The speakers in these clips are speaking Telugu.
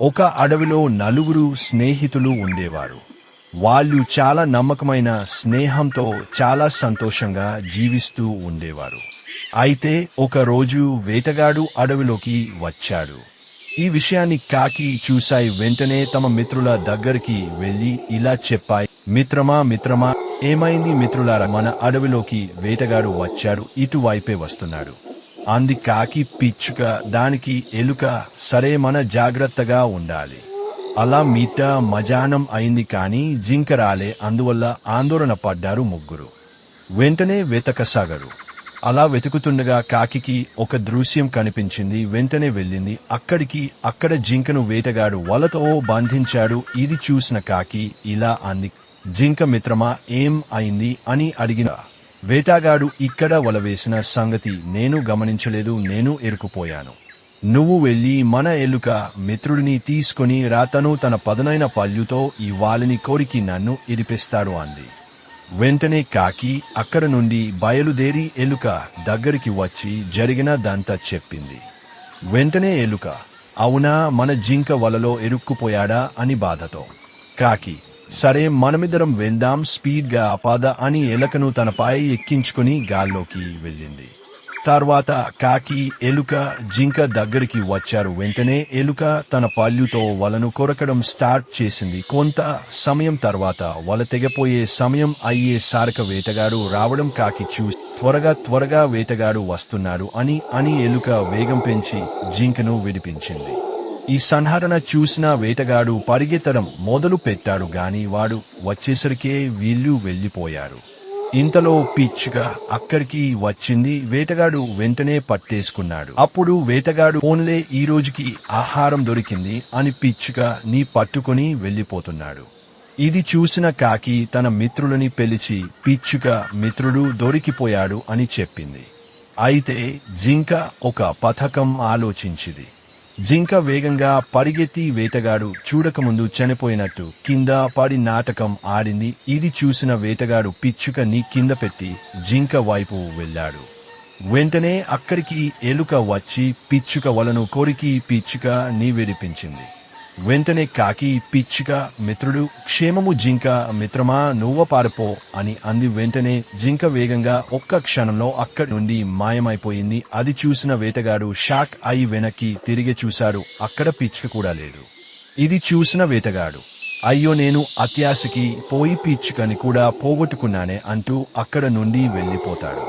ఒక అడవిలో నలుగురు స్నేహితులు ఉండేవారు. వాళ్ళు చాలా నమ్మకమైన స్నేహంతో చాలా సంతోషంగా జీవిస్తూ ఉండేవారు. అయితే ఒకరోజు వేటగాడు అడవిలోకి వచ్చాడు. ఈ విషయాన్ని కాకి చూశాయి వెంటనే తమ మిత్రుల దగ్గరికి వెళ్ళి ఇలా చెప్పాయి మిత్రమా మిత్రమా ఏమైంది మిత్రులారా? మన అడవిలోకి వేటగాడు వచ్చాడు ఇటువైపే వస్తున్నాడు. అంది కాకి పిచ్చుక దానికి ఎలుక సరే మన జాగ్రత్తగా ఉండాలి. అలా మీట మజానం అయింది కానీ జింక రాలే అందువల్ల ఆందోళన పడ్డారు ముగ్గురు. వెంటనే వెతకసాగరు అలా వెతుకుతుండగా కాకికి ఒక దృశ్యం కనిపించింది. వెంటనే వెళ్ళింది. అక్కడికి అక్కడ జింకను వేటగాడు వలతో బంధించాడు. ఇది చూసిన కాకి ఇలా అంది. జింక మిత్రమా ఏం అయింది అని అడిగిన వేటాగాడు ఇక్కడ వల వేసిన సంగతి నేను గమనించలేదు నేను ఎరుకుపోయాను నువ్వు వెళ్ళి మన ఎలుక మిత్రుడిని తీసుకుని రాతను తన పదునైన పళ్ళుతో ఈ వాలిని కోరికి నన్ను ఇరిపిస్తాడు అంది. వెంటనే కాకి అక్కడ నుండి బయలుదేరి ఎలుక దగ్గరికి వచ్చి జరిగిన దంతా చెప్పింది. వెంటనే ఎలుక అవునా మన జింక వలలో ఎరుక్కుపోయాడా అని బాధతో. కాకి సరే మనమిద్దరం వెళ్దాం. స్పీడ్గా పద అని ఎలకను పాయ ఎక్కించుకుని గాల్లోకి వెళ్ళింది. తర్వాత కాకి ఎలుక జింక దగ్గరికి వచ్చారు. వెంటనే ఎలుక తన పళ్ళుతో వలను కొరకడం స్టార్ట్ చేసింది. కొంత సమయం తర్వాత వల తెగపోయే సమయం అయ్యే సారక వేటగాడు రావడం కాకి చూసి త్వరగా త్వరగా వేటగాడు వస్తున్నాడు అని అని ఎలుక వేగం పెంచి జింకను విడిపించింది. ఈ సంహరణ చూసిన వేటగాడు పరిగెత్తడం మొదలు పెట్టాడు గాని వాడు వచ్చేసరికే వీళ్ళు వెళ్ళిపోయారు. ఇంతలో పిచ్చుక అక్కడికి వచ్చింది. వేటగాడు వెంటనే పట్టేసుకున్నాడు. అప్పుడు వేటగాడు ఫోన్లే ఈ రోజుకి ఆహారం దొరికింది అని పిచ్చుగా నీ పట్టుకుని వెళ్ళిపోతున్నాడు. ఇది చూసిన కాకి తన మిత్రులని పిలిచి పిచ్చుక మిత్రుడు దొరికిపోయాడు అని చెప్పింది. అయితే జింక ఒక పథకం ఆలోచించింది. జింక వేగంగా పరిగెత్తి వేటగాడు చూడకముందు చనిపోయినట్టు కింద పడి నాటకం ఆడింది. ఇది చూసిన వేటగాడు పిచ్చుకని కింద పెట్టి జింక వైపు వెళ్ళాడు. వెంటనే అక్కడికి ఎలుక వచ్చి పిచ్చుక వలను కొరికి పిచ్చుక నీ విడిపించింది వెంటనే కాకి పిచ్చిక మిత్రుడు క్షేమము జింక మిత్రమా నువ్వ పారిపో అని అంది వెంటనే జింక వేగంగా ఒక్క క్షణంలో అక్కడి నుండి మాయమైపోయింది. అది చూసిన వేటగాడు షాక్ అయి వెనక్కి తిరిగి చూశాడు. అక్కడ పిచ్చుక కూడా లేదు. ఇది చూసిన వేటగాడు అయ్యో నేను అత్యాశకి పోయి పిచ్చుకని కూడా పోగొట్టుకున్నానే అంటూ అక్కడ నుండి వెళ్ళిపోతాడు.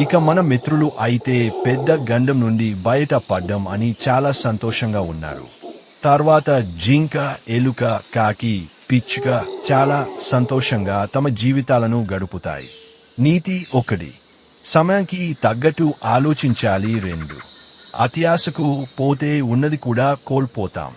ఇక మన మిత్రులు అయితే పెద్ద గండం నుండి బయట పడ్డం అని చాలా సంతోషంగా ఉన్నారు. తర్వాత జింక ఎలుక కాకి పిచ్చుక చాలా సంతోషంగా తమ జీవితాలను గడుపుతాయి. నీతి ఒకటి. సమయానికి తగ్గట్టు ఆలోచించాలి రెండు. అత్యాశకు పోతే ఉన్నది కూడా కోల్పోతాం.